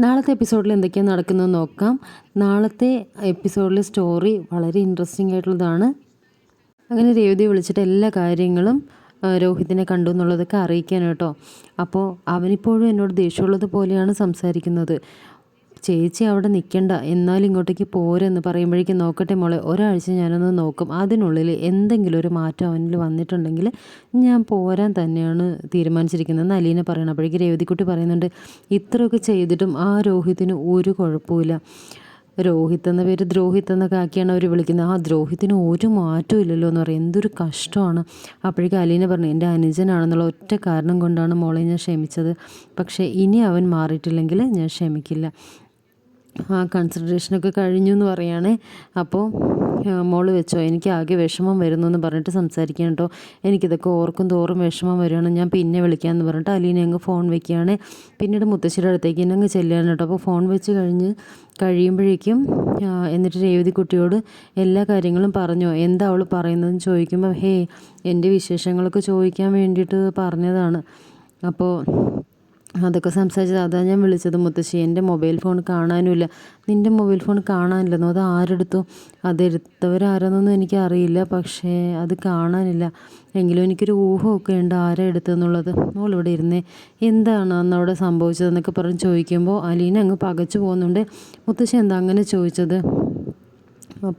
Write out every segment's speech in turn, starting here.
നാളത്തെ എപ്പിസോഡിൽ എന്തൊക്കെയാണ് നടക്കുന്നത് നോക്കാം. നാളത്തെ എപ്പിസോഡിലെ സ്റ്റോറി വളരെ ഇൻട്രസ്റ്റിംഗ് ആയിട്ടുള്ളതാണ്. അങ്ങനെ രേവതി വിളിച്ചിട്ട് എല്ലാ കാര്യങ്ങളും രോഹിതിനെ കണ്ടു എന്നുള്ളതൊക്കെ അറിയിക്കാൻ കേട്ടോ. അപ്പോൾ അവനിപ്പോഴും എന്നോട് ദേഷ്യമുള്ളത് പോലെയാണ് സംസാരിക്കുന്നത്. ചേച്ചി അവിടെ നിൽക്കണ്ട എന്നാലും ഇങ്ങോട്ടേക്ക് പോരെന്ന് പറയുമ്പോഴേക്കും നോക്കട്ടെ മോളെ ഒരാഴ്ച ഞാനൊന്ന് നോക്കും. അതിനുള്ളിൽ എന്തെങ്കിലും ഒരു മാറ്റം അവനിൽ വന്നിട്ടുണ്ടെങ്കിൽ ഞാൻ പോരാൻ തന്നെയാണ് തീരുമാനിച്ചിരിക്കുന്നത്. എന്ന് അലീന പറയണം. അപ്പോഴേക്കും രേവതിക്കുട്ടി പറയുന്നുണ്ട് ഇത്രയൊക്കെ ചെയ്തിട്ടും ആ രോഹിത്തിന് ഒരു കുഴപ്പമില്ല രോഹിത് എന്ന പേര് ദ്രോഹിത് എന്നൊക്കെ ആക്കിയാണ് അവർ വിളിക്കുന്നത്. ആ ദ്രോഹിത്തിന് ഒരു മാറ്റവും ഇല്ലല്ലോ എന്ന് പറയും. എന്തൊരു കഷ്ടമാണ്. അപ്പോഴേക്കും അലീന പറഞ്ഞു എന്റെ അനുജനാണെന്നുള്ള ഒറ്റ കാരണം കൊണ്ടാണ് മോളെ ഞാൻ ക്ഷമിച്ചത്. പക്ഷേ ഇനി അവൻ മാറിയിട്ടില്ലെങ്കിൽ ഞാൻ ക്ഷമിക്കില്ല. ആ കൺസിഡറേഷനൊക്കെ കഴിഞ്ഞു എന്ന് പറയുകയാണേ അപ്പോൾ മോൾ വെച്ചോ എനിക്ക് ആകെ വിഷമം വരുന്നു എന്ന് പറഞ്ഞിട്ട് സംസാരിക്കാൻ കേട്ടോ. എനിക്കിതൊക്കെ ഓർക്കും തോറും വിഷമം വരികയാണ്. ഞാൻ പിന്നെ വിളിക്കാമെന്ന് പറഞ്ഞിട്ട് അലീനെ അങ്ങ് ഫോൺ വെക്കുകയാണ്. പിന്നീട് മുത്തശ്ശിയുടെ അടുത്തേക്ക് എന്നെ അങ്ങ് ചെല്ലുകയാണ് കേട്ടോ. അപ്പോൾ ഫോൺ വെച്ച് കഴിഞ്ഞ് കഴിയുമ്പോഴേക്കും എന്നിട്ട് രേവതി കുട്ടിയോട് എല്ലാ കാര്യങ്ങളും പറഞ്ഞു. എന്താ അവൾ പറയുന്നതെന്ന് ചോദിക്കുമ്പോൾ ഹേ എന്റെ വിശേഷങ്ങളൊക്കെ ചോദിക്കാൻ വേണ്ടിയിട്ട് പറഞ്ഞതാണ്. അപ്പോൾ അതൊക്കെ സംസാരിച്ചത്. അതാ ഞാൻ വിളിച്ചത് മുത്തശ്ശി എന്റെ മൊബൈൽ ഫോൺ കാണാനുമില്ല. നിന്റെ മൊബൈൽ ഫോൺ കാണാനില്ലെന്നോ? അത് ആരെടുത്തു? അതെടുത്തവരാരെന്നൊന്നും എനിക്കറിയില്ല. പക്ഷേ അത് കാണാനില്ല. എങ്കിലും എനിക്കൊരു ഊഹമൊക്കെ ഉണ്ട് ആരാ എടുത്തെന്നുള്ളത് മോളിവിടെ ഇരുന്നേ. എന്താണ് അന്ന് അവിടെ സംഭവിച്ചതെന്നൊക്കെ പറഞ്ഞ് ചോദിക്കുമ്പോൾ അലീന അങ്ങ് പകച്ചു പോകുന്നുണ്ട്. മുത്തശ്ശി എന്താ അങ്ങനെ ചോദിച്ചത്?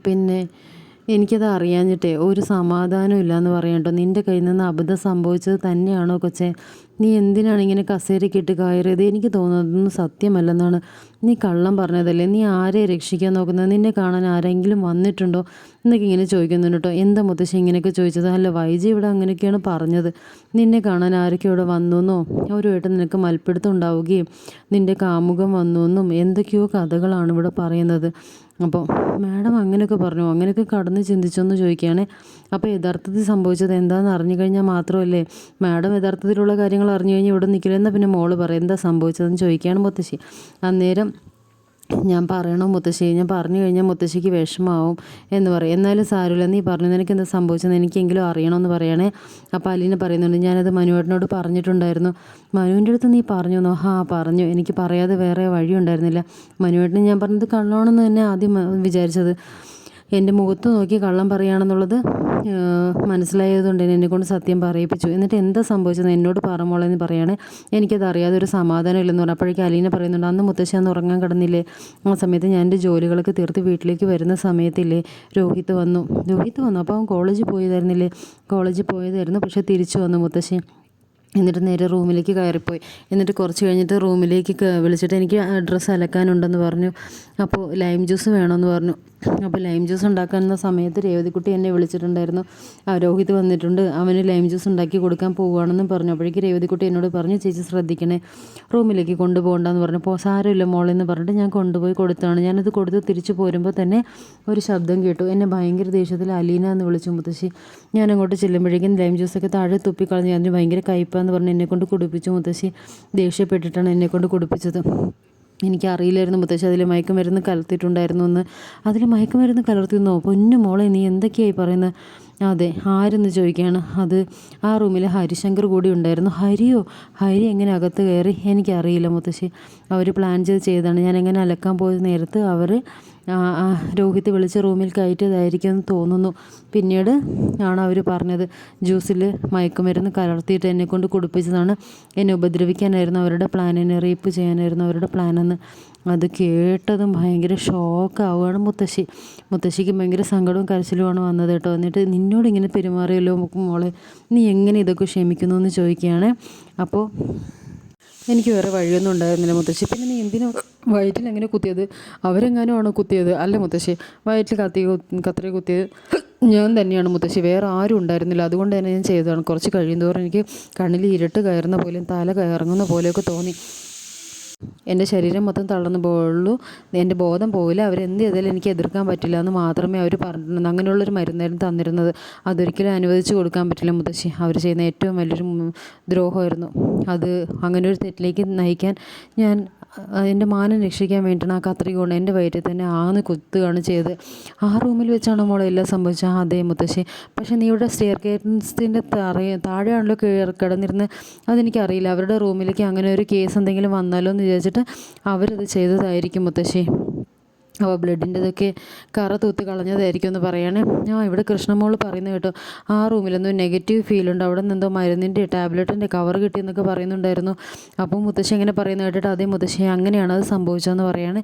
പിന്നെ എനിക്കത് അറിയാഞ്ഞിട്ടേ ഒരു സമാധാനം ഇല്ലയെന്ന് പറയണ്ടോ നിന്റെ കയ്യിൽ നിന്ന് അബദ്ധം സംഭവിച്ചത് തന്നെയാണോ കൊച്ചേ? നീ എന്തിനാണ് ഇങ്ങനെ കസേരക്കിട്ട് കയറിയത്? എനിക്ക് തോന്നുന്നതൊന്നും സത്യമല്ലെന്നാണ്. നീ കള്ളം പറഞ്ഞതല്ലേ? നീ ആരെ രക്ഷിക്കാൻ നോക്കുന്നത്? നിന്നെ കാണാൻ ആരെങ്കിലും വന്നിട്ടുണ്ടോ? എന്നൊക്കെ ഇങ്ങനെ ചോദിക്കുന്നുണ്ട് കേട്ടോ എന്താ മുത്തശ്ശി ഇങ്ങനെയൊക്കെ ചോദിച്ചത്? അല്ല വൈജി ഇവിടെ അങ്ങനെയൊക്കെയാണ് പറഞ്ഞത്. നിന്നെ കാണാൻ ആരൊക്കെ ഇവിടെ വന്നു എന്നോ അവരുമായിട്ട് നിനക്ക് മൽപ്പിടുത്തം ഉണ്ടാവുകയും നിന്റെ കാമുകം വന്നു എന്നും എന്തൊക്കെയോ കഥകളാണ് ഇവിടെ പറയുന്നത്. അപ്പോൾ മാഡം അങ്ങനെയൊക്കെ പറഞ്ഞു. അങ്ങനെയൊക്കെ കടന്ന് ചിന്തിച്ചൊന്ന് ചോദിക്കുകയാണേ. അപ്പോൾ യഥാർത്ഥത്തിൽ സംഭവിച്ചത് എന്താണെന്ന് അറിഞ്ഞു കഴിഞ്ഞാൽ മാത്രമല്ലേ? മാഡം യഥാർത്ഥത്തിലുള്ള കാര്യങ്ങൾ അറിഞ്ഞു കഴിഞ്ഞാൽ ഇവിടെ നിൽക്കില്ല എന്നാൽ പിന്നെ മോൾ പറയും എന്താ സംഭവിച്ചതെന്ന് ചോദിക്കുകയാണ് മുത്തശ്ശി. അന്നേരം ഞാൻ പറയണോ മുത്തശ്ശി? ഞാൻ പറഞ്ഞു കഴിഞ്ഞാൽ മുത്തശ്ശിക്ക് വിഷമാവും എന്ന് പറയും. എന്നാലും സാരമില്ല നീ പറഞ്ഞു നിനക്ക് എന്താ സംഭവിച്ചത് എനിക്കെങ്കിലും അറിയണമെന്ന് പറയണേ. അപ്പോൾ അലീന പറയുന്നുണ്ട് ഞാനത് മനുവേട്ടനോട് പറഞ്ഞിട്ടുണ്ടായിരുന്നു. മനുവിന്റെ അടുത്ത് നീ പറഞ്ഞു എന്നോ? ഹാ പറഞ്ഞു. എനിക്ക് പറയാതെ വേറെ വഴി ഉണ്ടായിരുന്നില്ല മനുവേട്ടന് ഞാൻ പറഞ്ഞത് കള്ളമാണെന്ന് തന്നെ ആദ്യം വിചാരിച്ചത്. എന്റെ മുഖത്ത് നോക്കി കള്ളം പറയുകയാണെന്നുള്ളത് മനസ്സിലായതുകൊണ്ട് എന്നെ കൊണ്ട് സത്യം പറയിപ്പിച്ചു. എന്നിട്ട് എന്താ സംഭവിച്ചത് എന്നോട് പറമോളെന്ന് പറയാണ്. എനിക്കത് അറിയാതെ ഒരു സമാധാനം ഇല്ലെന്ന് പറഞ്ഞു. അപ്പോഴേക്കും അലീന പറയുന്നുണ്ട് അന്ന് മുത്തശ്ശി അന്ന് ഉറങ്ങാൻ കിടന്നില്ലേ? ആ സമയത്ത് ഞാൻ എന്റെ ജോലികളൊക്കെ തീർത്ത് വീട്ടിലേക്ക് വരുന്ന സമയത്തില്ലേ? രോഹിത് വന്നു. രോഹിത് വന്നു. അപ്പോൾ അവൻ കോളേജിൽ പോയതായിരുന്നില്ലേ? കോളേജിൽ പോയതായിരുന്നു പക്ഷേ തിരിച്ചു വന്നു മുത്തശ്ശി. എന്നിട്ട് നേരെ റൂമിലേക്ക് കയറിപ്പോയി. എന്നിട്ട് കുറച്ച് കഴിഞ്ഞിട്ട് റൂമിലേക്ക് വിളിച്ചിട്ട് എനിക്ക് ഡ്രസ്സ് അലക്കാനുണ്ടെന്ന് പറഞ്ഞു. അപ്പോൾ ലൈം ജ്യൂസ് വേണമെന്ന് പറഞ്ഞു. അപ്പോൾ ലൈം ജ്യൂസ് ഉണ്ടാക്കുന്ന സമയത്ത് രേവതിക്കുട്ടി എന്നെ വിളിച്ചിട്ടുണ്ടായിരുന്നു. ആ രോഹിത് വന്നിട്ടുണ്ട്. അവന് ലൈം ജ്യൂസ് ഉണ്ടാക്കി കൊടുക്കാൻ പോവുകയാണെന്ന് പറഞ്ഞു. അപ്പോഴേക്ക് രേവതിക്കുട്ടി എന്നോട് പറഞ്ഞു ചേച്ചി ശ്രദ്ധിക്കണേ. റൂമിലേക്ക് കൊണ്ടുപോകണ്ടെന്ന് പറഞ്ഞു അപ്പോൾ സാരമില്ല മോളെന്ന് പറഞ്ഞിട്ട് ഞാൻ കൊണ്ടുപോയി കൊടുത്താണ് ഞാനത് കൊടുത്ത് തിരിച്ചു പോരുമ്പോൾ തന്നെ ഒരു ശബ്ദം കേട്ടു. എന്നെ ഭയങ്കര ദേഷ്യത്തിൽ അലീന എന്ന് വിളിച്ചു മുത്തശ്ശി. ഞാൻ അങ്ങോട്ട് ചെല്ലുമ്പോഴേക്കും ലൈം ജ്യൂസൊക്കെ താഴെ തുപ്പിക്കളഞ്ഞ്. അതിന് ഭയങ്കര കയ്പാന്ന് പറഞ്ഞ് എന്നെക്കൊണ്ട് കുടിപ്പിച്ചു മുത്തശ്ശി. ദേഷ്യപ്പെട്ടിട്ടാണ് എന്നെക്കൊണ്ട് കുടിപ്പിച്ചത്. എനിക്കറിയില്ലായിരുന്നു മുത്തശ്ശി അതിൽ മയക്കുമരുന്ന് കലർത്തിയിട്ടുണ്ടായിരുന്നു എന്ന്. അതിൽ മയക്കുമരുന്ന് കലർത്തിയെന്നോ പൊന്നു മോളെ നീ എന്തൊക്കെയായി പറയുന്നത്? അതെ ആരെന്ന് ചോദിക്കുകയാണ്. അത് ആ റൂമിൽ ഹരിശങ്കർ കൂടി ഉണ്ടായിരുന്നു. ഹരിയോ? ഹരി എങ്ങനെ അകത്ത് കയറി? എനിക്കറിയില്ല മുത്തശ്ശി. അവർ പ്ലാൻ ചെയ്ത് ചെയ്താണ്. ഞാൻ എങ്ങനെ അലക്കാൻ പോയ നേരത്ത് അവർ രോഹിത് വിളിച്ച് റൂമിൽ കയറ്റിയതായിരിക്കും എന്ന് തോന്നുന്നു. പിന്നീട് ആണ് അവർ പറഞ്ഞത് ജ്യൂസിൽ മയക്കുമരുന്ന് കലർത്തിയിട്ട് എന്നെ കൊണ്ട് കുടിപ്പിച്ചതാണ്. എന്നെ ഉപദ്രവിക്കാനായിരുന്നു അവരുടെ പ്ലാൻ എന്നെ റേപ്പ് ചെയ്യാനായിരുന്നു അവരുടെ പ്ലാനെന്ന് അത് കേട്ടതും ഭയങ്കര ഷോക്ക് ആവുകയാണ് മുത്തശ്ശി. മുത്തശ്ശിക്ക് ഭയങ്കര സങ്കടവും കരച്ചിലുമാണ് വന്നത് കേട്ടോ. എന്നിട്ട് നിന്നോട് ഇങ്ങനെ പെരുമാറിയല്ലോ മോളെ. നീ എങ്ങനെ ഇതൊക്കെ ക്ഷമിക്കുന്നു എന്ന് ചോദിക്കുകയാണ്? അപ്പോൾ എനിക്ക് വേറെ വഴിയൊന്നും ഉണ്ടായിരുന്നില്ല മുത്തശ്ശി. പിന്നെ നീ എന്തിനാ വയറ്റിൽ എങ്ങനെ കുത്തിയത്? അവരെങ്ങാനും ആണോ കുത്തിയത്? അല്ല മുത്തശ്ശി വയറ്റിൽ കത്തി കത്രി കുത്തിയത് ഞാൻ തന്നെയാണ് മുത്തശ്ശി. വേറെ ആരും ഉണ്ടായിരുന്നില്ല. അതുകൊണ്ട് തന്നെ ഞാൻ ചെയ്തതാണ്. കുറച്ച് കഴിയുന്നതോറും എനിക്ക് കണ്ണിൽ ഇരുട്ട് കയറുന്ന പോലെയും തല കയറങ്ങുന്ന പോലെയൊക്കെ തോന്നി. എന്റെ ശരീരം മൊത്തം തളർന്നു പോയുള്ളൂ എന്റെ ബോധം പോവില്ല. അവരെന്ത് ചെയ്താലും എനിക്ക് എതിർക്കാൻ പറ്റില്ല എന്ന് മാത്രമേ അവർ പറഞ്ഞിട്ടുണ്ട് അങ്ങനെയുള്ളൊരു മരുന്നായിരുന്നു തന്നിരുന്നത്. അതൊരിക്കലും അനുവദിച്ചു കൊടുക്കാൻ പറ്റില്ല മുത്തശ്ശി. അവർ ചെയ്യുന്ന ഏറ്റവും വലിയൊരു ദ്രോഹമായിരുന്നു. അത് അങ്ങനെ ഒരു തെറ്റിലേക്ക് നയിക്കാൻ ഞാൻ എന്റെ മാനം രക്ഷിക്കാൻ വേണ്ടിയിട്ടാണ് ആ കത്രിക കൊണ്ട് എന്റെ വയറ്റിൽ തന്നെ ആന്ന് കുത്തുകയാണ് ചെയ്തത്. ആ റൂമിൽ വെച്ചാണ് മോളെ എല്ലാം സംഭവിച്ചത്. അതേ മുത്തശ്ശി. പക്ഷേ നീ ഇവിടെ സ്റ്റെയർ കേസിന്റെ തറയ താഴെയാണല്ലോ കിടന്നിരുന്ന് അതെനിക്കറിയില്ല അവരുടെ റൂമിലേക്ക് അങ്ങനെ ഒരു കേസ് എന്തെങ്കിലും വന്നാലോ എന്ന് വിചാരിച്ചിട്ട് അവരത് ചെയ്തതായിരിക്കും മുത്തശ്ശി. അപ്പോൾ ബ്ലഡിന്റെതൊക്കെ കറ തൂത്ത് കളഞ്ഞതായിരിക്കും എന്ന് പറയാണ്. ആ ഇവിടെ കൃഷ്ണമോൾ പറയുന്നത് കേട്ടോ ആ റൂമിലെന്തോ നെഗറ്റീവ് ഫീൽ ഉണ്ട്. അവിടെ നിന്നെന്തോ മരുന്നിന്റെ ടാബ്ലറ്റിന്റെ കവർ കിട്ടിയെന്നൊക്കെ പറയുന്നുണ്ടായിരുന്നു. അപ്പോൾ മുത്തശ്ശി ഇങ്ങനെ പറയുന്നത് കേട്ടിട്ട് അതേ മുത്തശ്ശി അങ്ങനെയാണ് അത് സംഭവിച്ചതെന്ന് പറയാണ്.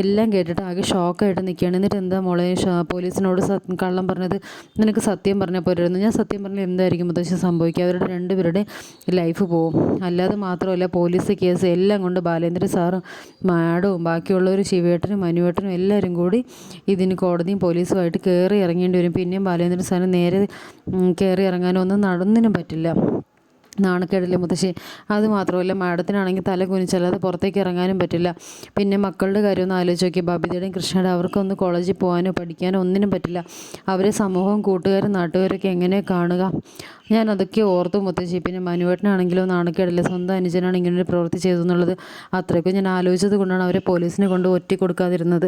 എല്ലാം കേട്ടിട്ട് ആകെ ഷോക്കായിട്ട് നിൽക്കുകയാണ്. എന്നിട്ട് എന്താ മോളെ പോലീസിനോട് കള്ളം പറഞ്ഞത്? നിനക്ക് സത്യം പറഞ്ഞാൽ പോരായിരുന്നു ഞാൻ സത്യം പറഞ്ഞാൽ എന്തായിരിക്കും മുത്തശ്ശി സംഭവിക്കുക? അവരുടെ രണ്ടുപേരുടെ ലൈഫ് പോവും. അല്ലാതെ മാത്രമല്ല പോലീസ് കേസ് എല്ലാം കൊണ്ട് ബാലേന്ദ്ര സാറും മാഡവും ബാക്കിയുള്ളവർ ശിവേട്ടനും മനുവേട്ടനും എല്ലാവരും കൂടി ഇതിന് കോടതിയും പോലീസുമായിട്ട് കയറി ഇറങ്ങേണ്ടി വരും. പിന്നെയും ബാലേന്ദ്രൻ സാറിന് നേരെ കയറി ഇറങ്ങാനൊന്നും നടന്നിനും പറ്റില്ല. നാണക്കേടില്ലേ മുത്തശ്ശി? അത് മാത്രമല്ല മാഡത്തിനാണെങ്കിൽ തല കുനിച്ചല്ലാതെ പുറത്തേക്ക് ഇറങ്ങാനും പറ്റില്ല. പിന്നെ മക്കളുടെ കാര്യം ഒന്ന് ആലോചിച്ച് നോക്കി ബബിതയുടെയും കൃഷ്ണയുടെ അവർക്കൊന്ന് കോളേജിൽ പോകാനോ പഠിക്കാനോ ഒന്നിനും പറ്റില്ല. അവരെ സമൂഹവും കൂട്ടുകാരും നാട്ടുകാരൊക്കെ എങ്ങനെ കാണുക? ഞാൻ അതൊക്കെ ഓർത്തു മുത്തശ്ശി. പിന്നെ മനുവേട്ടനാണെങ്കിലോ നാണക്കേടില്ല? സ്വന്തം അനുജനാണ് ഇങ്ങനെ ഒരു പ്രവൃത്തി ചെയ്തു എന്നുള്ളത് അത്രയ്ക്കും ഞാൻ ആലോചിച്ചത് കൊണ്ടാണ് അവരെ പോലീസിനെ കൊണ്ട് ഒറ്റ കൊടുക്കാതിരുന്നത്.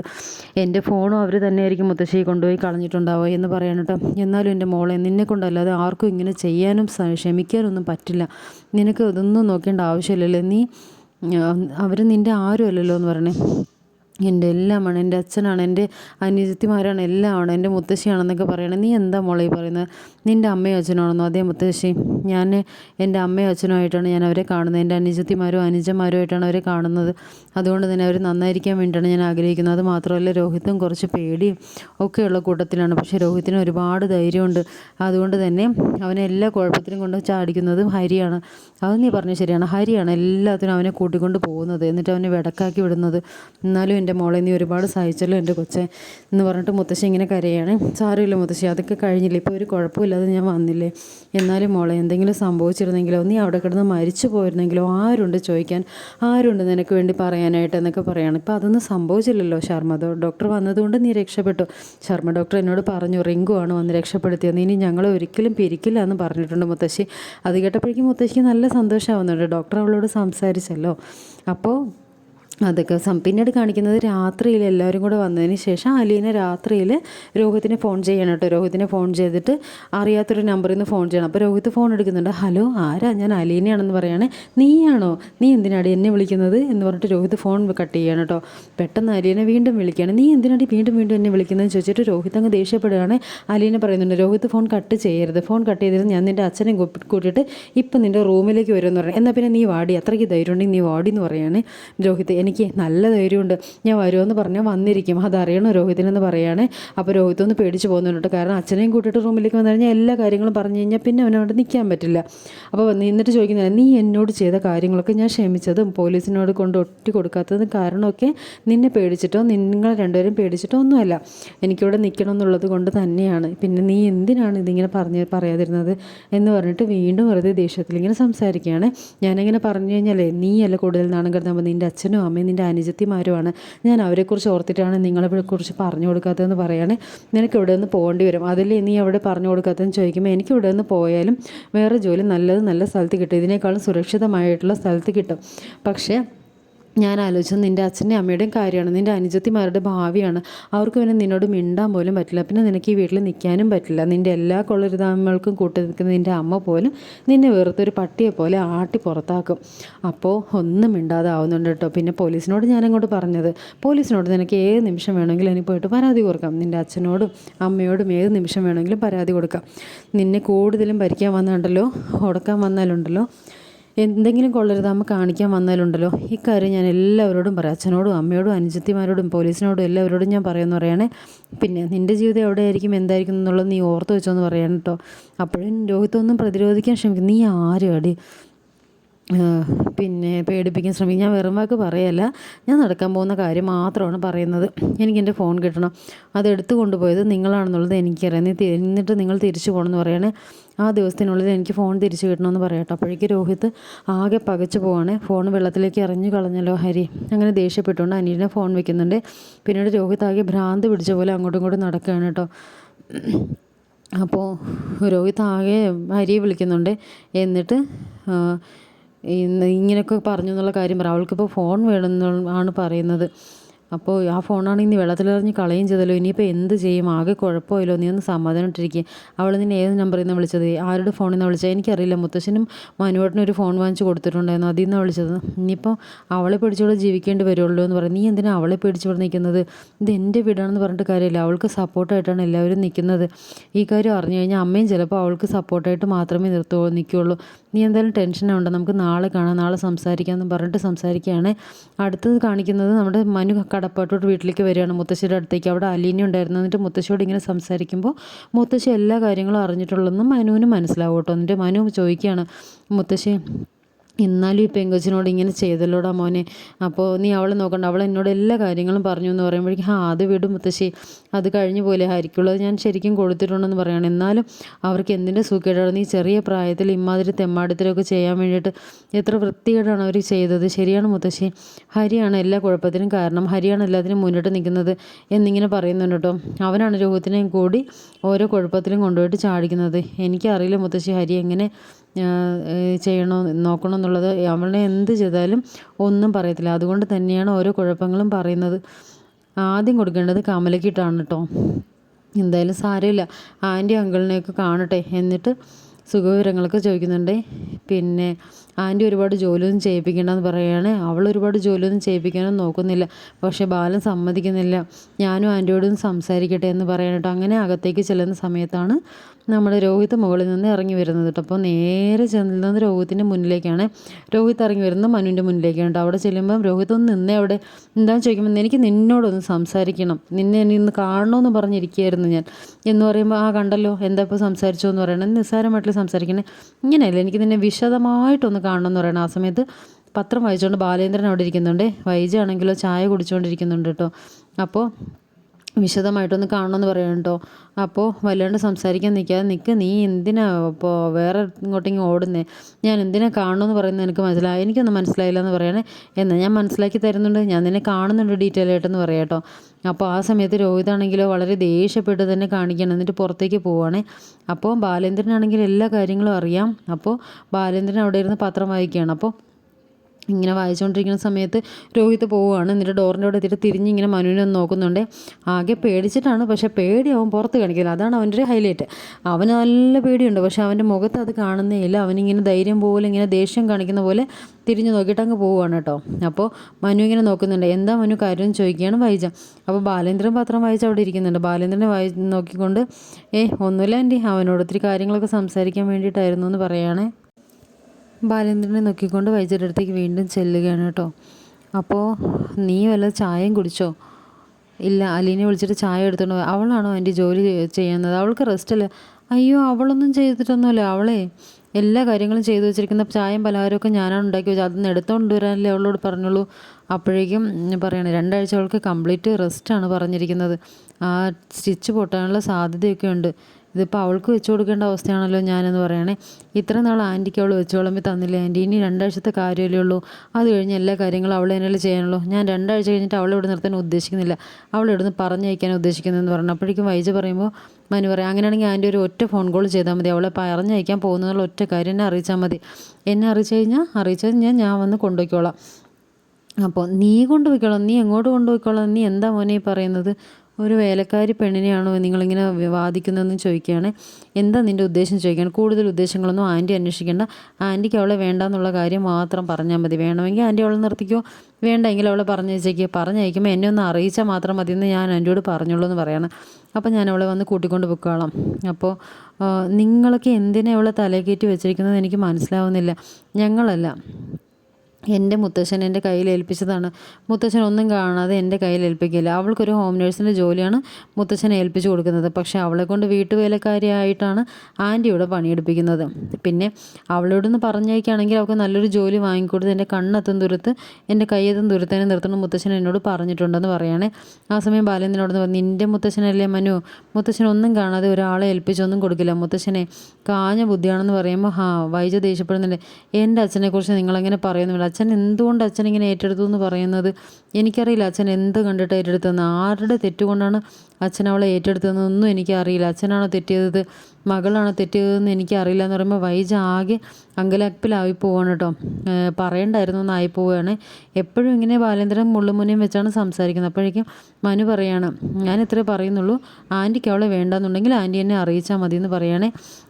എന്റെ ഫോണും അവർ തന്നെയായിരിക്കും മുത്തശ്ശി കൊണ്ടുപോയി കളഞ്ഞിട്ടുണ്ടാവുക എന്ന് പറയണട്ടോ എന്നാലും എന്റെ മോളെ നിന്നെ കൊണ്ടല്ലാതെ ആർക്കും ഇങ്ങനെ ചെയ്യാനും ക്ഷമിക്കാനൊന്നും പറ്റില്ല. നിനക്ക് ഇതൊന്നും നോക്കേണ്ട ആവശ്യമില്ലല്ലോ? നീ അവർ നിന്റെ ആരുമല്ലല്ലോ എന്ന് പറയണേ എന്റെ എല്ലാമാണ്. എന്റെ അച്ഛനാണ്. എന്റെ അനിയത്തിമാരാണ്. എല്ലാമാണ്. എന്റെ മുത്തശ്ശിയാണെന്നൊക്കെ പറയണേ. നീ എന്താ മോളെ പറയുന്നത്? നിന്റെ അമ്മയും അച്ഛനാണെന്നോ അതേ മുത്തശ്ശി. ഞാൻ എന്റെ അമ്മയും അച്ഛനുമായിട്ടാണ് ഞാൻ അവരെ കാണുന്നത്. എന്റെ അനുജത്തിമാരും അനുജന്മാരുമായിട്ടാണ് അവരെ കാണുന്നത്. അതുകൊണ്ട് തന്നെ അവർ നന്നായിരിക്കാൻ വേണ്ടിയിട്ടാണ് ഞാൻ ആഗ്രഹിക്കുന്നത്. അത് മാത്രമല്ല രോഹിത്തും കുറച്ച് പേടിയും ഒക്കെയുള്ള കൂട്ടത്തിലാണ്. പക്ഷേ രോഹിത്തിന് ഒരുപാട് ധൈര്യമുണ്ട്. അതുകൊണ്ട് തന്നെ അവനെ എല്ലാ കുഴപ്പത്തിലും കൊണ്ട് ചാടിക്കുന്നതും ഹരിയാണ്. അത് നീ പറഞ്ഞത് ശരിയാണ്. ഹരിയാണ് എല്ലാത്തിനും അവനെ കൂട്ടിക്കൊണ്ട് പോകുന്നത്. എന്നിട്ട് അവനെ വെടക്കാക്കി വിടുന്നത്. എന്നാലും എന്റെ മോളെ നീ ഒരുപാട് സഹായിച്ചല്ലോ എന്റെ കൊച്ചെ എന്ന് പറഞ്ഞിട്ട് മുത്തശ്ശി ഇങ്ങനെ കരയാണ്. സാരമില്ല മുത്തശ്ശി അതൊക്കെ കഴിഞ്ഞില്ല? ഇപ്പോൾ ഒരു കുഴപ്പമില്ലാതെ ഞാൻ വന്നില്ലേ? എന്നാലും മോളെ എന്തെങ്കിലും സംഭവിച്ചിരുന്നെങ്കിലോ നീ അവിടെ കിടന്ന് മരിച്ചു പോയിരുന്നെങ്കിലോ ആരുണ്ട് ചോദിക്കാൻ? ആരുണ്ട് നിനക്ക് വേണ്ടി പറയാനായിട്ട് എന്നൊക്കെ പറയാണ്. ഇപ്പോൾ അതൊന്നും സംഭവിച്ചില്ലല്ലോ ശർമ്മ. ഡോക്ടർ വന്നതുകൊണ്ട് നീ രക്ഷപ്പെട്ടു. ശർമ്മ ഡോക്ടർ എന്നോട് പറഞ്ഞു റിങ്കു ആണ് വന്ന് രക്ഷപ്പെടുത്തിയത്. ഇനി ഞങ്ങൾ ഒരിക്കലും പിരിക്കില്ല എന്ന് പറഞ്ഞിട്ടുണ്ട് മുത്തശ്ശി. അത് കേട്ടപ്പോഴേക്കും മുത്തശ്ശിക്ക് നല്ല സന്തോഷമാവുന്നുണ്ട്. ഡോക്ടർ അവളോട് സംസാരിച്ചല്ലോ. അപ്പോൾ അതൊക്കെ സം പിന്നീട് കാണിക്കുന്നത് രാത്രിയിൽ എല്ലാവരും കൂടെ വന്നതിന് ശേഷം അലീനെ രാത്രിയിൽ രോഹിത്തിനെ ഫോൺ ചെയ്യണം കേട്ടോ. രോഹിത്തിനെ ഫോൺ ചെയ്തിട്ട് അറിയാത്തൊരു നമ്പറിൽ നിന്ന് ഫോൺ ചെയ്യണം. അപ്പോൾ രോഹിത്ത് ഫോൺ എടുക്കുന്നുണ്ട്. ഹലോ ആരാ? ഞാൻ അലീനയാണെന്ന് പറയുകയാണ് നീയാണോ? നീ എന്തിനാടി എന്നെ വിളിക്കുന്നത്? എന്ന് പറഞ്ഞിട്ട് രോഹിത്ത് ഫോൺ കട്ട് ചെയ്യണം കേട്ടോ. പെട്ടെന്ന് അലീനെ വീണ്ടും വിളിക്കുകയാണ്. നീ എന്തിനാടി വീണ്ടും വീണ്ടും എന്നെ വിളിക്കുന്നതെന്ന് ചോദിച്ചിട്ട് രോഹിത് അങ്ങ് ദേഷ്യപ്പെടുകയാണ്? അലീനെ പറയുന്നുണ്ട്. രോഹിത്ത് ഫോൺ കട്ട് ചെയ്യരുത്. ഫോൺ കട്ട് ചെയ്തിട്ട് ഞാൻ നിന്റെ അച്ഛനെ കൂട്ടിയിട്ട് ഇപ്പം നിന്റെ റൂമിലേക്ക് വരുമെന്ന് പറഞ്ഞു എന്നാൽ പിന്നെ നീ വാടി. അത്രയ്ക്ക് ധൈര്യം ഉണ്ടെങ്കിൽ നീ വാടി എന്ന് പറയുകയാണ് രോഹിത്ത് എനിക്ക് നല്ല ധൈര്യമുണ്ട്. ഞാൻ വരുമെന്ന് പറഞ്ഞാൽ വന്നിരിക്കും. അതറിയണം രോഹിതിനെന്ന് പറയുകയാണ് അപ്പോൾ രോഹിത് ഒന്ന് പേടിച്ച് പോകുന്നുണ്ട്. കാരണം അച്ഛനെയും കൂട്ടിയിട്ട് റൂമിലേക്ക് വന്നു കഴിഞ്ഞാൽ എല്ലാ കാര്യങ്ങളും പറഞ്ഞു കഴിഞ്ഞാൽ പിന്നെ അവനോട് നിൽക്കാൻ പറ്റില്ല. അപ്പോൾ എന്നിട്ട് ചോദിക്കുന്നത് നീ എന്നോട് ചെയ്ത കാര്യങ്ങളൊക്കെ ഞാൻ ക്ഷമിച്ചതും പോലീസിനോട് കൊണ്ട് ഒട്ടി കൊടുക്കാത്തതും കാരണമൊക്കെ നിന്നെ പേടിച്ചിട്ടോ നിങ്ങൾ രണ്ടുപേരും പേടിച്ചിട്ടോ ഒന്നുമല്ല. എനിക്കിവിടെ നിൽക്കണം എന്നുള്ളത് കൊണ്ട് തന്നെയാണ്. പിന്നെ നീ എന്തിനാണ് ഇതിങ്ങനെ പറഞ്ഞ് പറയാതിരുന്നത്? എന്ന് പറഞ്ഞിട്ട് വീണ്ടും വെറുതെ ദേഷ്യത്തിൽ ഇങ്ങനെ സംസാരിക്കുകയാണ്. ഞാനിങ്ങനെ പറഞ്ഞു കഴിഞ്ഞാലേ നീയല്ല കൂടുതൽ നാണം കിടന്നാൽ നിന്റെ അച്ഛനും അമ്മയും നിന്റെ അനുജത്തിമാരുമാണ് ഞാൻ അവരെക്കുറിച്ച് ഓർത്തിട്ടാണ് നിങ്ങളെക്കുറിച്ച് പറഞ്ഞു കൊടുക്കാത്തതെന്ന് പറയുകയാണ്. നിനക്ക് ഇവിടെ നിന്ന് പോകേണ്ടി വരും? അതിൽ നീ അവിടെ പറഞ്ഞു കൊടുക്കാത്തതെന്ന് ചോദിക്കുമ്പോൾ എനിക്ക് ഇവിടെ നിന്ന് പോയാലും വേറെ ജോലി നല്ലത് നല്ല സ്ഥലത്ത് കിട്ടും. ഇതിനേക്കാളും സുരക്ഷിതമായിട്ടുള്ള സ്ഥലത്ത് കിട്ടും. പക്ഷേ ഞാൻ ആലോചിച്ചത് നിന്റെ അച്ഛന്റെ അമ്മയുടെയും കാര്യമാണ്. നിന്റെ അനുജത്തിമാരുടെ ഭാവിയാണ്. അവർക്ക് പിന്നെ നിന്നോട് മിണ്ടാൻ പോലും പറ്റില്ല. പിന്നെ നിനക്ക് ഈ വീട്ടിൽ നിൽക്കാനും പറ്റില്ല. നിന്റെ എല്ലാ കൊള്ളരുതാമകൾക്കും കൂട്ടി നിൽക്കുന്ന നിന്റെ അമ്മ പോലും നിന്നെ വെറുത്തൊരു പട്ടിയെ പോലെ ആട്ടി പുറത്താക്കും. അപ്പോൾ ഒന്നും മിണ്ടാതെ ആവുന്നുണ്ട് കേട്ടോ. പിന്നെ പോലീസിനോട് ഞാൻ അങ്ങോട്ട് പറഞ്ഞത് പോലീസിനോട് നിനക്ക് ഏത് നിമിഷം വേണമെങ്കിലും എനിക്ക് പോയിട്ട് പരാതി കൊടുക്കാം. നിന്റെ അച്ഛനോടും അമ്മയോടും ഏത് നിമിഷം വേണമെങ്കിലും പരാതി കൊടുക്കാം. നിന്നെ കൂടുതലും ഭരിക്കാൻ വന്നുണ്ടല്ലോ? ഉടക്കാൻ വന്നാലുണ്ടല്ലോ? എന്തെങ്കിലും കൊള്ളരുതാമ കാണിക്കാൻ വന്നാലുണ്ടല്ലോ. ഇക്കാര്യം ഞാൻ എല്ലാവരോടും പറയാം. അച്ഛനോടും അമ്മയോടും അനുജത്തിമാരോടും പോലീസിനോടും എല്ലാവരോടും ഞാൻ പറയുമെന്ന് പറയണേ. പിന്നെ നിന്റെ ജീവിതം എവിടെയായിരിക്കും എന്തായിരിക്കും എന്നുള്ളത് നീ ഓർത്ത് വെച്ചോന്ന് പറയണം കേട്ടോ അപ്പോഴും രോഹിത്തൊന്നും പ്രതിരോധിക്കാൻ ശ്രമിക്കും നീ ആരും അടി പിന്നെ പേടിപ്പിക്കാൻ ശ്രമിക്കും. ഞാൻ വെറും വാക്ക് പറയല്ല. ഞാൻ നടക്കാൻ പോകുന്ന കാര്യം മാത്രമാണ് പറയുന്നത്. എനിക്ക് എന്റെ ഫോൺ കിട്ടണം. അത് എടുത്തു കൊണ്ടുപോയത് നിങ്ങളാണെന്നുള്ളത് എനിക്കറിയാം. എന്നിട്ട് നിങ്ങൾ തിരിച്ചു പോകണമെന്ന് പറയണേ. ആ ദിവസത്തിനുള്ളിൽ എനിക്ക് ഫോൺ തിരിച്ചു കിട്ടണമെന്ന് പറയട്ടെ അപ്പോഴേക്ക് രോഹിത് ആകെ പകച്ചു പോവാണ്. ഫോൺ വെള്ളത്തിലേക്ക് എറിഞ്ഞു കളഞ്ഞല്ലോ ഹരി. അങ്ങനെ ദേഷ്യപ്പെട്ടുകൊണ്ട് അനിയനെ ഫോൺ വെക്കുന്നുണ്ട്. പിന്നീട് രോഹിത് ആകെ ഭ്രാന്ത് പിടിച്ച പോലെ അങ്ങോട്ടും ഇങ്ങോട്ടും നടക്കുകയാണ് കേട്ടോ. അപ്പോൾ രോഹിത് ആകെ ഹരിയെ വിളിക്കുന്നുണ്ട്. എന്നിട്ട് ഇങ്ങനെയൊക്കെ പറഞ്ഞു എന്നുള്ള കാര്യം പറ. അവൾക്കിപ്പോൾ ഫോൺ വേണമെന്ന് ആണ് പറയുന്നത്. അപ്പോൾ ആ ഫോണാണെങ്കിൽ നീ വെള്ളത്തിലെറിഞ്ഞ് കളയും ചെയ്തല്ലോ. ഇനിയിപ്പോൾ എന്ത് ചെയ്യും? ആകെ കുഴപ്പമില്ലോ. നീ ഒന്ന് സമാധാനമായിട്ടിരിക്കുക അവൾ നിന്നെ ഏത് നമ്പറിൽ നിന്ന് വിളിച്ചത്? ആരുടെ ഫോണിൽ നിന്ന് വിളിച്ചത്? എനിക്കറിയില്ല. മുത്തശ്ശനും മനുവേട്ടനും ഒരു ഫോൺ വാങ്ങിച്ച് കൊടുത്തിട്ടുണ്ടായിരുന്നു. അതിൽ നിന്നാണ് വിളിച്ചത്. ഇനിയിപ്പോൾ അവളെ പിടിച്ചോളെ ജീവിക്കേണ്ടി വരുള്ളൂ എന്ന് പറയും നീ എന്തിനാ അവളെ പിടിച്ചു ഇവിടെ നിൽക്കുന്നത്? ഇത് എന്റെ വീടാണെന്ന് പറഞ്ഞിട്ട് കാര്യമില്ല. അവൾക്ക് സപ്പോർട്ടായിട്ടാണ് എല്ലാവരും നിൽക്കുന്നത്. ഈ കാര്യം അറിഞ്ഞു കഴിഞ്ഞാൽ അമ്മയും ചിലപ്പോൾ അവൾക്ക് സപ്പോർട്ടായിട്ട് മാത്രമേ നിർത്തുകയുള്ളൂ നിൽക്കുകയുള്ളൂ നീ എന്തായാലും ടെൻഷനുണ്ട് നമുക്ക് നാളെ കാണാം. നാളെ സംസാരിക്കാമെന്ന് പറഞ്ഞിട്ട് സംസാരിക്കുകയാണ്. അടുത്തത് കാണിക്കുന്നത് നമ്മുടെ മനു കടപ്പാട്ടോട്ട് വീട്ടിലേക്ക് വരികയാണ് മുത്തശ്ശിയുടെ അടുത്തേക്ക്. അവിടെ അലീന ഉണ്ടായിരുന്നു. എന്നിട്ട് മുത്തശ്ശിയോട് ഇങ്ങനെ സംസാരിക്കുമ്പോൾ മുത്തശ്ശി എല്ലാ കാര്യങ്ങളും അറിഞ്ഞിട്ടുള്ളതെന്നും മനുവിന് മനസ്സിലാവും കേട്ടോ. എന്നിട്ട് മനു ചോദിക്കുകയാണ് മുത്തശ്ശി എന്നാലും ഈ പെങ്കൊച്ചിനോട് ഇങ്ങനെ ചെയ്തല്ലോടാ മോനെ? അപ്പോൾ നീ അവളെ നോക്കണ്ട. അവൾ എന്നോട് എല്ലാ കാര്യങ്ങളും പറഞ്ഞു എന്ന് പറയുമ്പോഴേക്കും ആ അത് വിടും മുത്തശ്ശി. അത് കഴിഞ്ഞു പോലെ ആയിരിക്കുള്ളൂ. ഞാൻ ശരിക്കും കൊടുത്തിട്ടുണ്ടെന്ന് പറയുകയാണ് എന്നാലും അവർക്ക് എന്തിന്റെ സുഖേടാണ് നീ ചെറിയ പ്രായത്തിൽ ഇമ്മാതിരി തെമ്മാടത്തിലൊക്കെ ചെയ്യാൻ വേണ്ടിയിട്ട് എത്ര വൃത്തികേടാണ് അവർ ചെയ്തത്. ശരിയാണ് മുത്തശ്ശി. ഹരിയാണ് എല്ലാ കുഴപ്പത്തിനും കാരണം. ഹരിയാണ് എല്ലാത്തിനും മുന്നിട്ട് നിൽക്കുന്നത് എന്നിങ്ങനെ പറയുന്നുണ്ട് കേട്ടോ. അവനാണ് രോഗത്തിനെയും കൂടി ഓരോ കുഴപ്പത്തിലും കൊണ്ടുപോയിട്ട് ചാടിക്കുന്നത്. എനിക്കറിയില്ല മുത്തശ്ശി ഹരി എങ്ങനെ ചെയ്യണോ നോക്കണം എന്നുള്ളത് അവളെ എന്ത് ചെയ്താലും ഒന്നും പറയത്തില്ല. അതുകൊണ്ട് തന്നെയാണ് ഓരോ കുഴപ്പങ്ങളും പറയുന്നത്. ആദ്യം കൊടുക്കേണ്ടത് കമലക്കിട്ടാണ് കേട്ടോ എന്തായാലും സാരമില്ല. ആന്റി അങ്കിളിനെയൊക്കെ കാണട്ടെ എന്നിട്ട് സുഖവിവരങ്ങളൊക്കെ ചോദിക്കുന്നുണ്ട്. പിന്നെ ആന്റി ഒരുപാട് ജോലിയൊന്നും ചെയ്യിപ്പിക്കേണ്ടെന്ന് പറയുകയാണ് അവൾ ഒരുപാട് ജോലിയൊന്നും ചെയ്യിപ്പിക്കാനൊന്നും നോക്കുന്നില്ല. പക്ഷേ ബാലൻ സമ്മതിക്കുന്നില്ല. ഞാനും ആന്റിയോടും സംസാരിക്കട്ടെ എന്ന് പറയാനിട്ട് അങ്ങനെ അകത്തേക്ക് ചെല്ലുന്ന സമയത്താണ് നമ്മുടെ രോഹിത് മുകളിൽ നിന്ന് ഇറങ്ങി വരുന്നത് കേട്ടോ. അപ്പോൾ നേരെ ചെല്ലുന്നത് രോഹിത്തിന്റെ മുന്നിലേക്കാണ്. രോഹിത് ഇറങ്ങി വരുന്നത് മനുവിന്റെ മുന്നിലേക്കാണ് കേട്ടോ. അവിടെ ചെല്ലുമ്പം രോഹിത് ഒന്ന് നിന്നേ അവിടെ എന്താണെന്ന് ചോദിക്കുമ്പോൾ എനിക്ക് നിന്നോടൊന്ന് സംസാരിക്കണം. നിന്നെ എന്നെ ഇന്ന് കാണണമെന്ന് പറഞ്ഞിരിക്കുകയായിരുന്നു ഞാൻ. എന്ന് പറയുമ്പോൾ ആ കണ്ടല്ലോ. എന്താ ഇപ്പോൾ സംസാരിച്ചോ എന്ന് പറയണം. നിസ്സാരമായിട്ടുള്ള സംസാരിക്കണേ. ഇങ്ങനെയല്ല എനിക്ക് നിന്നെ വിശദമായിട്ടൊന്ന് കാണണമെന്ന് പറയണം. ആ സമയത്ത് പത്രം വായിച്ചുകൊണ്ട് ബാലേന്ദ്രൻ അവിടെ ഇരിക്കുന്നുണ്ട്. വൈജാണെങ്കിലോ ചായ കുടിച്ചുകൊണ്ടിരിക്കുന്നുണ്ട് കേട്ടോ. അപ്പോൾ വിശദമായിട്ടൊന്ന് കാണണമെന്ന് പറയണം കേട്ടോ അപ്പോൾ വല്ലാണ്ട് സംസാരിക്കാൻ നിൽക്കാതെ നിൽക്ക് നീ എന്തിനാ ഇപ്പോൾ വേറെ ഇങ്ങോട്ടെങ്കിലും ഓടുന്നേ? ഞാൻ എന്തിനാ കാണണമെന്ന് പറയുന്നത് എനിക്ക് മനസ്സിലായി എനിക്കൊന്നും മനസ്സിലായില്ല എന്ന് പറയണേ. എന്നാൽ ഞാൻ മനസ്സിലാക്കി തരുന്നുണ്ട്. ഞാൻ നിന്നെ കാണുന്നുണ്ട് ഡീറ്റെയിൽ ആയിട്ടെന്ന് പറയാം കേട്ടോ അപ്പോൾ ആ സമയത്ത് രോഹിതാണെങ്കിലോ വളരെ ദേഷ്യപ്പെട്ട് തന്നെ കാണിക്കണം. എന്നിട്ട് പുറത്തേക്ക് പോവുകയാണേ അപ്പോൾ ബാലേന്ദ്രനാണെങ്കിൽ എല്ലാ കാര്യങ്ങളും അറിയാം. അപ്പോൾ ബാലേന്ദ്രൻ അവിടെ ഇരുന്ന് പത്രം വായിക്കുകയാണ്. അപ്പോൾ ഇങ്ങനെ വായിച്ചുകൊണ്ടിരിക്കുന്ന സമയത്ത് രോഹിത് പോവുകയാണ്. എന്നിട്ട് ഡോറിന്റെ അവിടെ എത്തിയിട്ട് തിരിഞ്ഞ് ഇങ്ങനെ മനുവിനെ ഒന്ന് നോക്കുന്നുണ്ട്. ആകെ പേടിച്ചിട്ടാണ് പക്ഷെ പേടി അവൻ പുറത്ത് കാണിക്കില്ല. അതാണ് അവന്റെ ഒരു ഹൈലൈറ്റ്. അവന് നല്ല പേടിയുണ്ട് പക്ഷെ അവന്റെ മുഖത്ത് അത് കാണുന്നേ ഇല്ല അവനിങ്ങനെ ധൈര്യം പോലെ ഇങ്ങനെ ദേഷ്യം കാണിക്കുന്ന പോലെ തിരിഞ്ഞ് നോക്കിയിട്ട് അങ്ങ് പോവുകയാണ് കേട്ടോ. അപ്പോൾ മനു ഇങ്ങനെ നോക്കുന്നുണ്ട്. എന്താ മനു കാര്യം ചോദിക്കുകയാണ് വായിച്ച അപ്പോൾ ബാലേന്ദ്രൻ പത്രം വായിച്ച് അവിടെ ഇരിക്കുന്നുണ്ട്. ബാലേന്ദ്രനെ വായി നോക്കിക്കൊണ്ട് ഏ ഒന്നുമില്ല ആന്റി. അവനോട് ഒത്തിരി കാര്യങ്ങളൊക്കെ സംസാരിക്കാൻ വേണ്ടിയിട്ടായിരുന്നു എന്ന് പറയുകയാണേ ബാലേന്ദ്രനെ നോക്കിക്കൊണ്ട് വൈദ്യരുടെ അടുത്തേക്ക് വീണ്ടും ചെല്ലുകയാണ് കേട്ടോ. അപ്പോൾ നീ വല്ല ചായയും കുടിച്ചോ? ഇല്ല അലീനെ വിളിച്ചിട്ട് ചായ എടുത്തോണ്ട് അവളാണോ എന്റെ ജോലി ചെയ്യുന്നത്? അവൾക്ക് റെസ്റ്റ് അല്ല അയ്യോ അവളൊന്നും ചെയ്തിട്ടൊന്നുമില്ല. അവളെ എല്ലാ കാര്യങ്ങളും ചെയ്തു വെച്ചിരിക്കുന്ന ചായയും പലഹാരമൊക്കെ ഞാനാണ് ഉണ്ടാക്കി വെച്ചത്. അതൊന്ന് എടുത്തോണ്ട് വരാനല്ലേ അവളോട് പറഞ്ഞുള്ളൂ. അപ്പോഴേക്കും പറയണേ രണ്ടാഴ്ച അവൾക്ക് കംപ്ലീറ്റ് റെസ്റ്റാണ് പറഞ്ഞിരിക്കുന്നത്. ആ സ്റ്റിച്ച് പൊട്ടാനുള്ള സാധ്യതയൊക്കെ ഉണ്ട്. ഇതിപ്പോൾ അവൾക്ക് വെച്ച് കൊടുക്കേണ്ട അവസ്ഥയാണല്ലോ ഞാനെന്ന് പറയണേ. ഇത്ര നാൾ ആന്റിക്ക് അവൾ വെച്ച് വിളമ്പി തന്നില്ല ആന്റി ഇനി രണ്ടാഴ്ചത്തെ കാര്യമല്ലേ ഉള്ളൂ. അത് കഴിഞ്ഞ് എല്ലാ കാര്യങ്ങളും അവൾ എന്നല്ലേ ചെയ്യാനുള്ളൂ. ഞാൻ രണ്ടാഴ്ച കഴിഞ്ഞിട്ട് അവളെ ഇവിടെ നിർത്താൻ ഉദ്ദേശിക്കുന്നില്ല. അവൾ ഇവിടുന്ന് പറഞ്ഞയക്കാൻ ഉദ്ദേശിക്കുന്നതെന്ന് പറഞ്ഞു അപ്പോഴേക്കും വൈജ പറയുമ്പോൾ മനു പറയാം അങ്ങനെയാണെങ്കിൽ ആന്റി ഒരു ഒറ്റ ഫോൺ കോൾ ചെയ്താൽ മതി. അവളെ പറഞ്ഞയക്കാൻ പോകുന്നുള്ള ഒറ്റ കാര്യം എന്നെ അറിയിച്ചാൽ മതി. എന്നെ അറിയിച്ചു കഴിഞ്ഞാൽ അറിയിച്ചാൽ ഞാൻ ഞാൻ വന്ന് കൊണ്ടുപോയിക്കോളാം. അപ്പോൾ നീ കൊണ്ടുപോയിക്കോളാം നീ എങ്ങോട്ട് കൊണ്ടുപോയിക്കോളാം നീ എന്താ മോനെ പറയുന്നത്? ഒരു വേലക്കാരി പെണ്ണിനെയാണോ നിങ്ങളിങ്ങനെ വാദിക്കുന്നതെന്ന് ചോദിക്കുകയാണ്. എന്താ നിന്റെ ഉദ്ദേശം ചോദിക്കുകയാണ്. കൂടുതൽ ഉദ്ദേശങ്ങളൊന്നും ആന്റി അന്വേഷിക്കേണ്ട. ആന്റിക്ക് അവളെ വേണ്ടെന്നുള്ള കാര്യം മാത്രം പറഞ്ഞാൽ മതി. വേണമെങ്കിൽ ആന്റി അവളെ നിർത്തിക്കോ. വേണ്ടെങ്കിൽ അവളെ പറഞ്ഞയച്ചേക്ക് പറഞ്ഞയക്കുമ്പോൾ എന്നെ ഒന്ന് അറിയിച്ചാൽ മാത്രം മതി എന്ന് ഞാൻ ആന്റിയോട് പറഞ്ഞുള്ളൂ എന്ന് പറയണം. അപ്പോൾ ഞാൻ അവളെ വന്ന് കൂട്ടിക്കൊണ്ട് പൊക്കോളാം. അപ്പോൾ നിങ്ങളൊക്കെ എന്തിനാ അവളെ തലേ കയറ്റി വെച്ചിരിക്കുന്നത്? എനിക്ക് മനസ്സിലാവുന്നില്ല. ഞങ്ങളല്ല. എന്റെ മുത്തശ്ശൻ എന്റെ കയ്യിൽ ഏൽപ്പിച്ചതാണ്. മുത്തശ്ശൻ ഒന്നും കാണാതെ എന്റെ കയ്യിൽ ഏൽപ്പിക്കില്ല അവൾക്കൊരു ഹോം നേഴ്സിന്റെ ജോലിയാണ് മുത്തശ്ശനെ ഏൽപ്പിച്ചു കൊടുക്കുന്നത്. പക്ഷേ അവളെ കൊണ്ട് വീട്ടുവേലക്കാരിയായിട്ടാണ് ആന്റി ഇവിടെ പണിയെടുപ്പിക്കുന്നത്. പിന്നെ അവളോടൊന്ന് പറഞ്ഞേക്കാണെങ്കിൽ അവൾക്ക് നല്ലൊരു ജോലി വാങ്ങിക്കൊടുത്ത് എന്റെ കണ്ണെത്തും ദൂരത്ത് എന്റെ കയ്യെത്തും ദൂരത്തേനെ നിർത്തണം മുത്തശ്ശൻ എന്നോട് പറഞ്ഞിട്ടുണ്ടെന്ന് പറയുകയാണെ ആ സമയം ബാലേന്ദ്രനോട് പറഞ്ഞു എന്റെ മുത്തശ്ശനല്ലേ മനു? മുത്തശ്ശൻ ഒന്നും കാണാതെ ഒരാളെ ഏൽപ്പിച്ചൊന്നും കൊടുക്കില്ല. മുത്തശ്ശനെ കാഞ്ഞ ബുദ്ധിയാണെന്ന് പറയുമ്പോൾ ഹാ വൈജ ദേഷ്യപ്പെടുന്നുണ്ട്. എന്റെ അച്ഛനെക്കുറിച്ച് നിങ്ങളെങ്ങനെ പറയുന്നുമില്ല അച്ഛൻ എന്തുകൊണ്ട് അച്ഛൻ ഇങ്ങനെ ഏറ്റെടുത്തു എന്ന് പറയുന്നത്? എനിക്കറിയില്ല അച്ഛൻ എന്ത് കണ്ടിട്ട് ഏറ്റെടുത്തതെന്ന്. ആരുടെ തെറ്റുകൊണ്ടാണ് അച്ഛൻ അവളെ ഏറ്റെടുത്തതെന്നൊന്നും എനിക്കറിയില്ല. അച്ഛനാണോ തെറ്റിയത്? മകളാണ് തെറ്റ് ചെയ്തതെന്ന് എനിക്കറിയില്ല എന്ന് പറയുമ്പോൾ വൈജ ആകെ അങ്കലാപ്പിലായി പോവാണ് കേട്ടോ പറയണ്ടായിരുന്നു എന്നായി പോവുകയാണ് എപ്പോഴും ഇങ്ങനെ ബാലേന്ദ്രൻ മുള്ളുമുനയും വെച്ചാണ് സംസാരിക്കുന്നത്. അപ്പോഴേക്കും മനു പറയാണ് ഞാൻ ഇത്രേ പറയുന്നുള്ളൂ. ആന്റിക്ക് അവളെ വേണ്ടാന്നുണ്ടെങ്കിൽ ആന്റി എന്നെ അറിയിച്ചാൽ മതി എന്ന് പറയുകയാണേ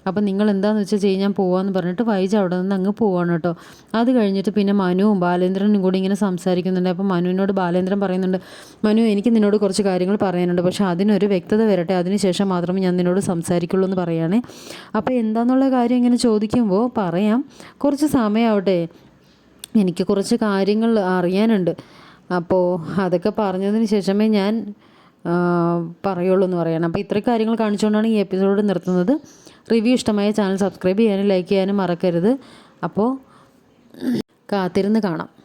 അപ്പം നിങ്ങൾ എന്താണെന്ന് വെച്ചാൽ ചെയ്യാൻ ഞാൻ പോവാന്ന് പറഞ്ഞിട്ട് വൈജ അവിടെ നിന്ന് അങ്ങ് പോവാണ് കേട്ടോ അത് കഴിഞ്ഞിട്ട് പിന്നെ മനുവും ബാലേന്ദ്രനും കൂടി ഇങ്ങനെ സംസാരിക്കുന്നുണ്ട്. അപ്പം മനുവിനോട് ബാലേന്ദ്രൻ പറയുന്നുണ്ട് മനു എനിക്ക് നിന്നോട് കുറച്ച് കാര്യങ്ങൾ പറയാനുണ്ട്. പക്ഷേ അതിനൊരു വ്യക്തത വരട്ടെ. അതിനുശേഷം മാത്രമേ ഞാൻ നിന്നോട് സംസാരിക്കുള്ളൂ എന്ന് പറയുകയാണേ. അപ്പോൾ എന്താണെന്നുള്ള കാര്യം ഇങ്ങനെ ചോദിക്കുമ്പോൾ പറയാം. കുറച്ച് സമയമാവട്ടെ എനിക്ക് കുറച്ച് കാര്യങ്ങൾ അറിയാനുണ്ട്. അപ്പോൾ അതൊക്കെ പറഞ്ഞതിന് ശേഷമേ ഞാൻ പറയുള്ളൂ എന്ന് പറയണം. അപ്പോൾ ഇത്രയും കാര്യങ്ങൾ കാണിച്ചുകൊണ്ടാണ് ഈ എപ്പിസോഡ് നിർത്തുന്നത്. റിവ്യൂ ഇഷ്ടമായ ചാനൽ സബ്സ്ക്രൈബ് ചെയ്യാനും ലൈക്ക് ചെയ്യാനും മറക്കരുത്. അപ്പോൾ കാത്തിരുന്ന് കാണാം.